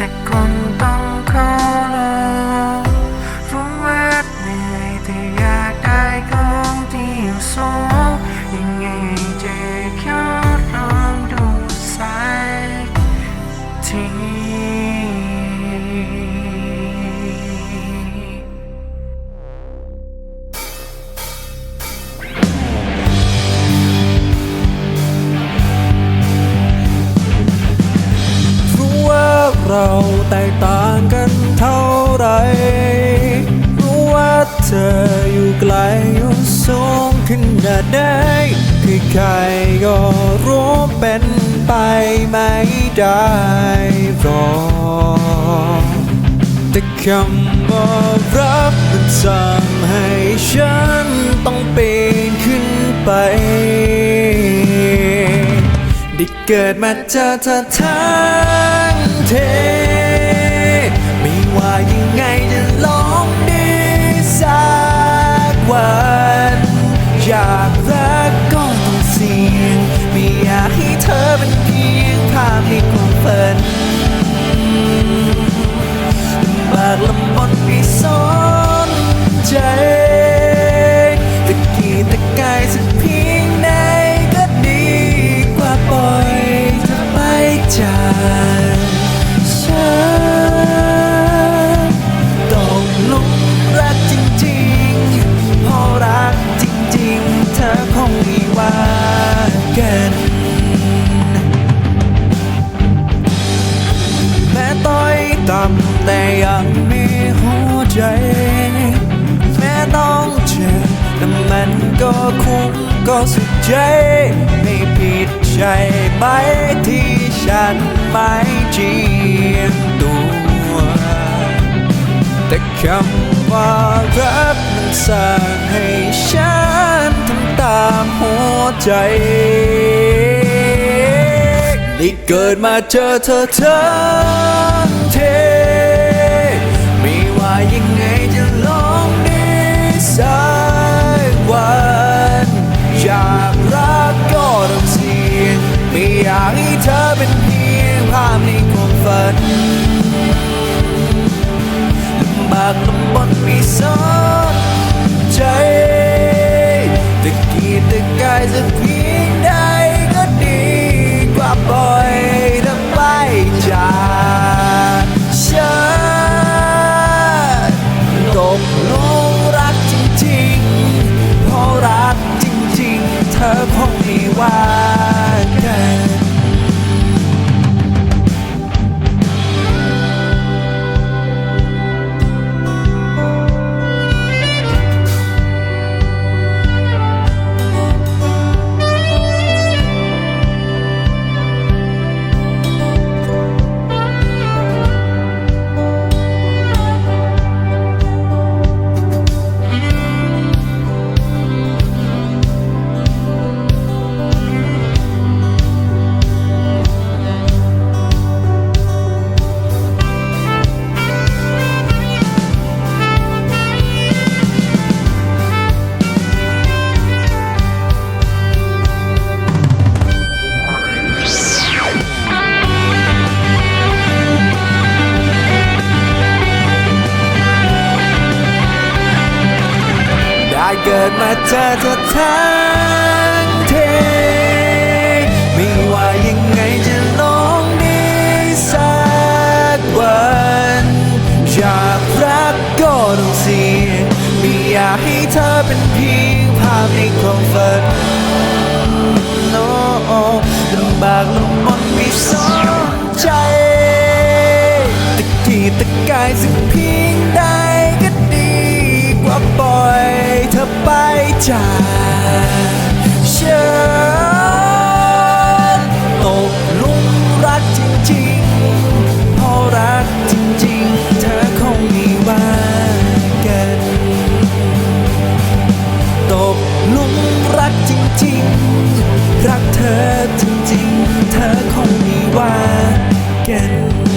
แต่คนต้องขอลองรู้ว่าเหนื่อยแต่อยากได้ของที่อยู่สูงยังไงจะแค่ลองดูสักที ไม่ได้รอแต่คำว่ารักมันทำให้ฉันต้องปีนขึ้นไปได้เกิดมาเจอเธอทั้งเท ในความฝันบากลำบนไม่สนใจตะกี้ตะกายสักเพียงไหนก็ดีกว่าปล่อยเธอไปจากฉันต้องหลงรักจริงๆ พอรักจริงๆ เธอคงไม่ว่ากัน ยังมีหัวใจ แม้ต้องเจ็บแต่มันก็คุ้มก็สุดใจ ไม่ผิดใจไหมที่ฉันไม่เจียงตัวแต่คำว่ารักมันสั่งให้ฉันทำตามหัวใจได้เกิดมาเจอเธอเทไากให้เธอเป็นเพียงภาพในความฝันลำบากลำบนไม่สนใจตะกี้ตะกายสักเพียงใดก็ดีกว่าปล่อยเธอไปจากฉันตกลงรักจริงๆเพราะรักจริงๆ เธอคงไม่ว่า ได้เกิดมาเจอเธอทั้งเทไม่ว่ายังไงจะลองดีสักวันอยากรักก็ต้องเสี่ยงไม่อยากให้เธอเป็นเพียงภาพในความฝัน no ลำบากลำบนม่สนใจตะกี้ตะ จากฉันตกหลุมรักจริงๆเพราะรักจริงๆ เธอคงไม่ว่ากันตกหลุมรักจริงๆ รักเธอจริงๆ เธอคงไม่ว่ากัน